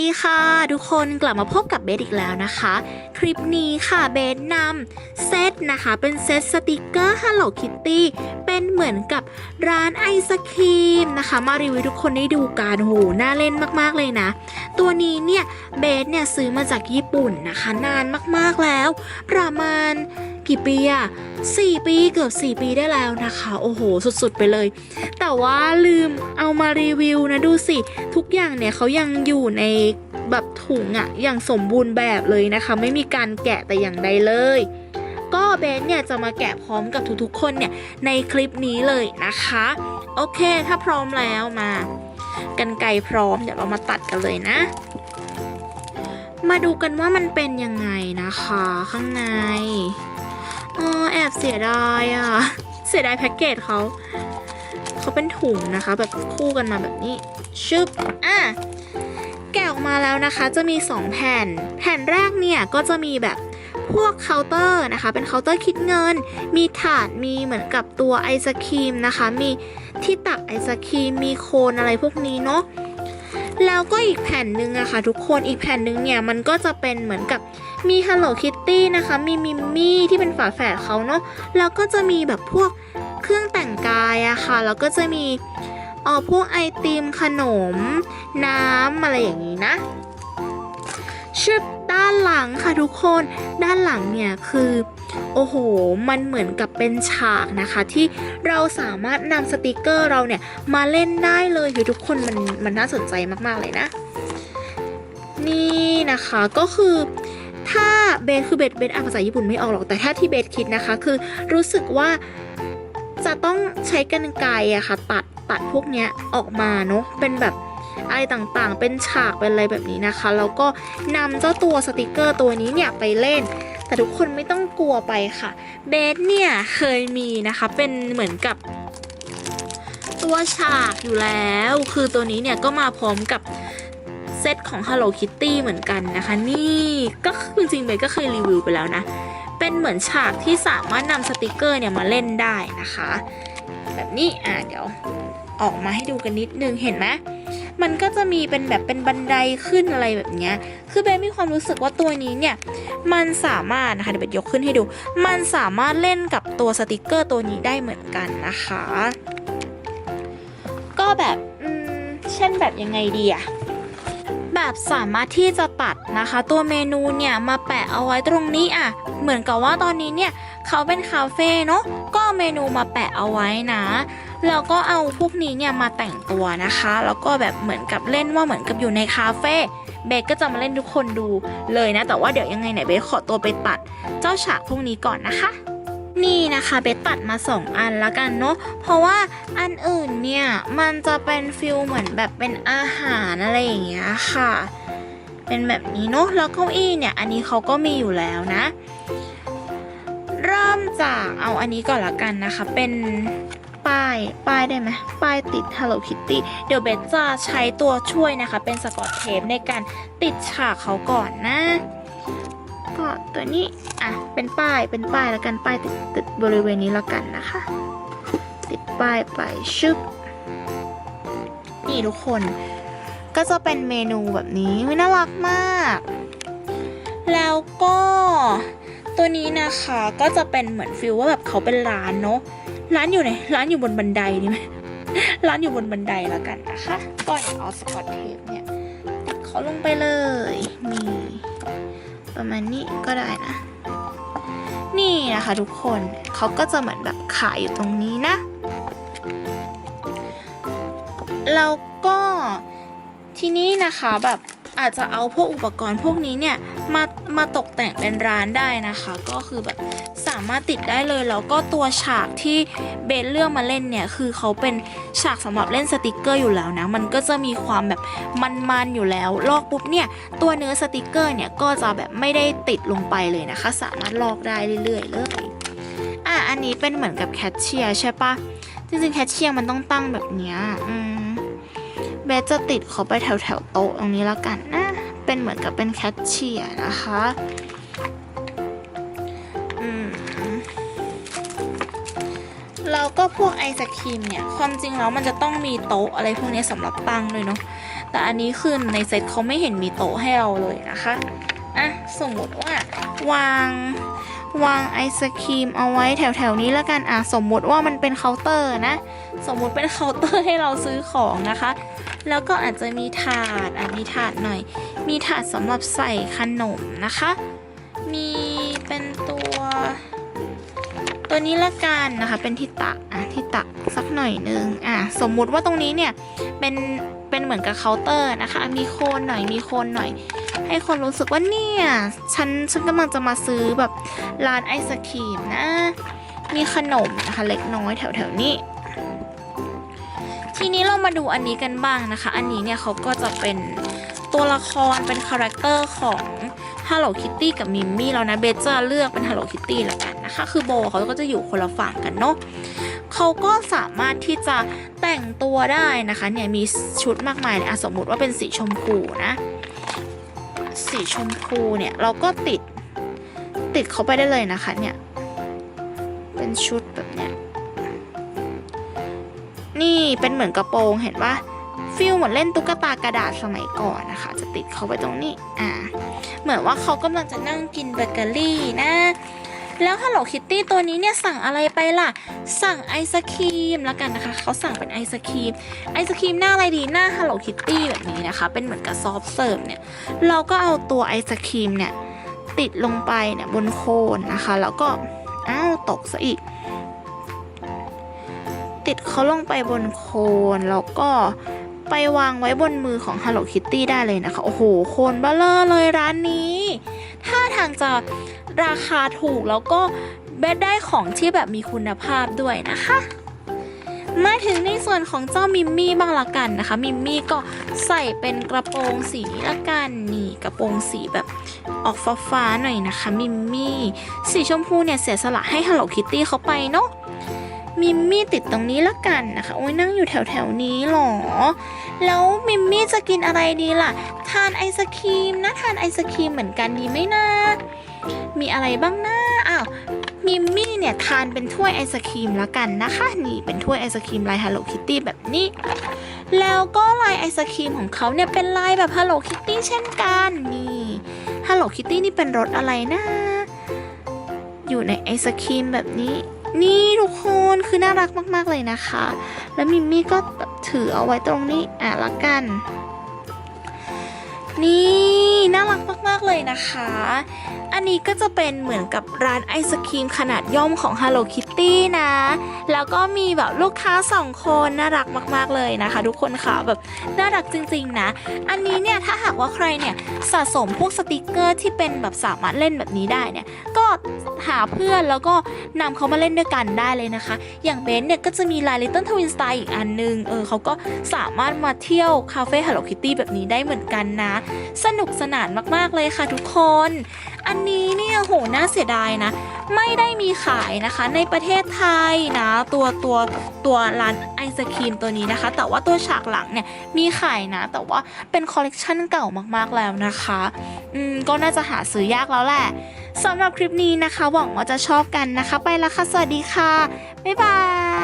ดีค่ะทุกคนกลับมาพบกับเบสอีกแล้วนะคะ คลิปนี้ค่ะเบสนำเซตนะคะ เป็นเซตสติกเกอร์ Hello Kitty เหมือนกับร้านไอศครีมนะคะ มารีวิวทุกคนได้ดูกันโหน่าเล่นมากๆเลยนะ ตัวนี้เนี่ยเบสเนี่ยซื้อมาจากญี่ปุ่นนะคะ นานมากๆแล้ว ประมาณกี่ปีอะ4ปีเกือบ4ปีได้แล้วนะคะ โอ้โห สุดๆไปเลย แต่ว่าลืมเอามารีวิวนะดูสิ ทุกอย่างเนี่ยเขายังอยู่ในแบบถุงอะอย่างสมบูรณ์แบบเลยนะคะ ไม่มีการแกะแต่อย่างใดเลย ก็เบนเนี่ยจะมาแกะพร้อมกับทุกๆคนเนี่ยในคลิปนี้เลยนะคะ โอเคถ้าพร้อมแล้วมากันไกรพร้อมเดี๋ยวเรามาตัดกันเลยนะ มาดูกันว่ามันเป็นยังไงนะคะข้างในอ๋อแอบเสียดายอะ เสียดายแพ็กเกจเขาเขาเป็นถุงนะคะ แบบคู่กันมาแบบนี้ชึบอะแกะออกมาแล้วนะคะ จะมี 2 แผ่น แผ่นแรกเนี่ยก็จะมีแบบ พวกเคาน์เตอร์นะคะ เป็นเคาน์เตอร์คิดเงิน มีถาดมีเหมือนกับตัวไอศครีมนะคะ มีที่ตักไอศครีมมีโคนอะไรพวกนี้เนาะแล้วก็อีกแผ่นหนึ่งอะค่ะทุกคนอีกแผ่นหนึ่งเนี่ยมันก็จะเป็นเหมือนกับมี Hello Kitty นะคะ มีมิมมี่ที่เป็นฝาแฝดเขาเนาะแล้วก็จะมีแบบพวกเครื่องแต่งกายอะค่ะแล้วก็จะมีเออพวกไอติมขนม น้ำอะไรอย่างนี้นะชึบ ด้านหลังค่ะทุกคน ด้านหลังเนี่ยคือโอ้โห มันเหมือนกับเป็นฉากนะคะ ที่เราสามารถนำสติกเกอร์เราเนี่ยมาเล่นได้เลยคือทุกคนมันมันน่าสนใจมากๆเลยนะ นี่นะคะก็คือถ้าเบสคือเบสเบสอ่านภาษาญี่ปุ่นไม่ออกหรอกแต่ถ้าที่เบสคิดนะคะ คือรู้สึกว่าจะต้องใช้กรรไกรอะค่ะ ตัดตัดพวกเนี้ยออกมาเนาะเป็นแบบ อะไรต่างๆ เป็นฉากเป็นอะไรแบบนี้นะคะ แล้วก็นำเจ้าตัวสติกเกอร์ตัวนี้เนี่ยไปเล่น แต่ทุกคนไม่ต้องกลัวไปค่ะ เบสเนี่ยเคยมีนะคะ เป็นเหมือนกับ ตัวฉากอยู่แล้ว คือตัวนี้เนี่ยก็มาพร้อมกับเซตของ Hello Kitty เหมือนกันนะคะ นี่ก็คือจริงๆเบสก็เคยรีวิวไปแล้วนะ เป็นเหมือนฉากที่สามารถนำสติกเกอร์เนี่ยมาเล่นได้นะคะ แบบนี้อะเดี๋ยวออกมาให้ดูกันนิดนึงเห็นไหม มันก็จะมีเป็นแบบเป็นบันไดขึ้นอะไรแบบเนี้ย คือเบสมีความรู้สึกว่าตัวนี้เนี่ย มันสามารถนะคะเดี๋ยวเบสยกขึ้นให้ดู มันสามารถเล่นกับตัวสติกเกอร์ตัวนี้ได้เหมือนกันนะคะ ก็แบบอืมเช่นแบบยังไงดีอะแบบสามารถที่จะตัดนะคะ ตัวเมนูเนี่ยมาแปะเอาไว้ตรงนี้อะ เหมือนกับว่าตอนนี้เนี่ยเขาเป็นคาเฟ่เนาะก็เมนูมาแปะเอาไว้นะ แล้วก็เอาพวกนี้เนี่ยมาแต่งตัวนะคะ แล้วก็แบบเหมือนกับเล่นว่าเหมือนกับอยู่ในคาเฟ่เบสก็จะมาเล่นทุกคนดูเลยนะ แต่ว่าเดี๋ยวยังไงเนี่ยเบสขอตัวไปตัดเจ้าฉากพวกนี้ก่อนนะคะนี่นะคะเบสตัดมา 2 อันแล้วกันเนาะเพราะว่าอันอื่นเนี่ย มันจะเป็นฟิลเหมือนแบบเป็นอาหารอะไรอย่างเงี้ยค่ะ เป็นแบบนี้เนาะแล้วเก้าอี้เนี่ย อันนี้เขาก็มีอยู่แล้วนะ เริ่มจากเอาอันนี้ก่อนละกันนะคะ เป็น ป้าย ป้ายได้ไหมป้ายติด Hello Kitty เดี๋ยวเบสจะใช้ตัวช่วยนะคะ เป็นสกอตเทปในการติดฉากเขาก่อนนะ ก็ตัวนี้ อะ เป็นป้าย เป็นป้ายแล้วกัน ป้ายติดติดบริเวณนี้แล้วกันนะคะ ติดป้ายไปชึบ นี่ทุกคน ก็จะเป็นเมนูแบบนี้มน่ารักมาก แล้วก็ตัวนี้นะคะก็จะเป็นเหมือนฟิลว่าแบบเขาเป็นร้านเนาะ ร้านอยู่ไหน ร้านอยู่บนบันไดนี่ไหมร้านอยู่บนบันไดแล้วกันนะคะก็เดี๋ยวเอาสกอตเทปเนี่ยติดเขาลงไปเลยนี่ประมาณนี้ก็ได้นะ นี่นะคะทุกคนเขาก็จะเหมือนแบบขายอยู่ตรงนี้นะแล้วก็ทีนี้นะคะแบบ อาจจะเอาพวกอุปกรณ์พวกนี้เนี่ยมามาตกแต่งเป็นร้านได้นะคะ ก็คือแบบสามารถติดได้เลยแล้วก็ตัวฉากที่เบนเลือกมาเล่นเนี่ยคือเขาเป็นฉากสำหรับเล่นสติกเกอร์อยู่แล้วนะมันก็จะมีความแบบมันๆอยู่แล้วลอกปุ๊บเนี่ยตัวเนื้อสติกเกอร์เนี่ยก็จะแบบไม่ได้ติดลงไปเลยนะคะ สามารถลอกได้เรื่อยๆเลยอะอันนี้เป็นเหมือนกับแคชเชียร์ใช่ปะจริงๆแคชเชียร์มันต้องตั้งแบบเนี้ยอืม เบสจะติดเขาไปแถวแถวโต๊ะตรงนี้แล้วกันนะเป็นเหมือนกับเป็นแคชเชียร์นะคะอืมแล้วก็พวกไอศครีมเนี่ย ความจริงแล้วมันจะต้องมีโต๊ะอะไรพวกนี้สำหรับตั้งเลยเนาะแต่อันนี้คือในเซตเขาไม่เห็นมีโต๊ะให้เราเลยนะคะอะสมมติว่าวางวางไอศครีมเอาไว้แถวๆนี้แล้วกันอะสมมติว่ามันเป็นเคาน์เตอร์นะ สมมติเป็นเคาน์เตอร์ให้เราซื้อของนะคะ แล้วก็อาจจะมีถาดอะมีถาดหน่อย มีถาดสำหรับใส่ขนมนะคะ มีเป็นตัว ตัวนี้ละกันนะคะ เป็นที่ตักอะที่ตักสักหน่อยนึงอะสมมุติว่าตรงนี้เนี่ยเป็นเป็นเหมือนกับเคาน์เตอร์นะคะ มีโคนหน่อยมีโคนหน่อย ให้คนรู้สึกว่าเนี่ยฉันฉันกำลังจะมาซื้อแบบร้านไอศครีมนะ มีขนมนะคะเล็กน้อยแถวๆนี้ นี้เรามาดูอันนี้กันบ้างนะคะ อันนี้เนี่ยเขาก็จะเป็นตัวละครเป็นคาแรคเตอร์ของ Hello Kitty กับมิมมี่แล้วนะเบสจะเลือกเป็น Hello Kitty แล้วกันนะคะ คือโบเขาก็จะอยู่คนละฝั่งกันเนาะเขาก็สามารถที่จะแต่งตัวได้นะคะ เนี่ยมีชุดมากมายเลยสมมติว่าเป็นสีชมพูนะสีชมพูเนี่ยเราก็ติดติดเขาไปได้เลยนะคะเนี่ยเป็นชุดแบบเนี้ย นี่เป็นเหมือนกระโปรงเห็นปะฟิลเหมือนเล่นตุ๊กตากระดาษสมัยก่อนนะคะ จะติดเขาไว้ตรงนี้อ่าเหมือนว่าเขากำลังจะนั่งกินเบเกอรี่นะ แล้ว Hello Kitty ตัวนี้เนี่ยสั่งอะไรไปล่ะ สั่งไอศครีมแล้วกันนะคะเขาสั่งเป็นไอศครีมไอศครีมหน้าอะไรดีหน้า Hello Kitty แบบนี้นะคะ เป็นเหมือนกับซอฟเสิร์ฟเนี่ยเราก็เอาตัวไอศครีมเนี่ยติดลงไปเนี่ยบนโคนนะคะ แล้วก็อ้าวตกซะอีก ติดเขาลงไปบนโคนแล้วก็ไปวางไว้บนมือของ Hello Kitty ได้เลยนะคะ โอ้โห โคนเบ้อเลอร์เลยร้านนี้ ถ้าทางจะราคาถูกแล้วก็เบสได้ของที่แบบมีคุณภาพด้วยนะคะ มาถึงในส่วนของเจ้ามิมมี่บ้างละกันนะคะ มิมมี่ก็ใส่เป็นกระโปรงสีละกันนี่กระโปรงสีแบบออกฟ้าๆหน่อยนะคะ มิมมี่ สีชมพูเนี่ยเสียสละให้ Hello Kitty เขาไปเนาะ มิมมี่ติดตรงนี้ละกันนะคะโอ้ยนั่งอยู่แถวแถวนี้หรอ แล้วมิมมี่จะกินอะไรดีล่ะ ทานไอศครีมนะทานไอศครีมเหมือนกันดีไหมนะมีอะไรบ้างนะอ้าวมิมมี่เนี่ยทานเป็นถ้วยไอศครีมละกันนะคะนี่เป็นถ้วยไอศครีมลาย Hello Kitty แบบนี้ แล้วก็ลายไอศครีมของเขาเนี่ยเป็นลายแบบ Hello Kitty เช่นกันนี่ Hello Kitty นี่เป็นรสอะไรนะ อยู่ในไอศครีมแบบนี้ นี่ทุกคนคือน่ารักมาก ๆ เลยนะคะ แล้วมิมมี่ก็แบบถือเอาไว้ตรงนี้อะละกัน นี่ น่ารักมากๆเลยนะคะ อันนี้ก็จะเป็นเหมือนกับร้านไอศครีมขนาดย่อมของ Hello Kitty นะ แล้วก็มีแบบลูกค้าสองคนน่ารักมาก ๆเลยนะคะ ทุกคนค่ะแบบน่ารักจริง ๆ นะ อันนี้เนี่ยถ้าหากว่าใครเนี่ยสะสมพวกสติกเกอร์ที่เป็นแบบสามารถเล่นแบบนี้ได้เนี่ย ก็หาเพื่อนแล้วก็นำเขามาเล่นด้วยกันได้เลยนะคะ อย่างเบนซ์เนี่ยก็จะมีลาย Little Twin Star อีกอันนึงเออเขาก็สามารถมาเที่ยวคาเฟ่ Hello Kitty แบบนี้ได้เหมือนกันนะ สนุกสนานมากๆเลยค่ะทุกคน อันนี้เนี่ยโหน่าเสียดายนะ ไม่ได้มีขายนะคะในประเทศไทยนะตัวตัวตัวร้านไอศครีมตัวนี้นะคะ แต่ว่าตัวฉากหลังเนี่ยมีขายนะ แต่ว่าเป็นคอลเลกชันเก่ามากๆแล้วนะคะอืมก็น่าจะหาซื้อยากแล้วแหละสำหรับคลิปนี้นะคะ หวังว่าจะชอบกันนะคะ ไปแล้วค่ะสวัสดีค่ะบ๊ายบาย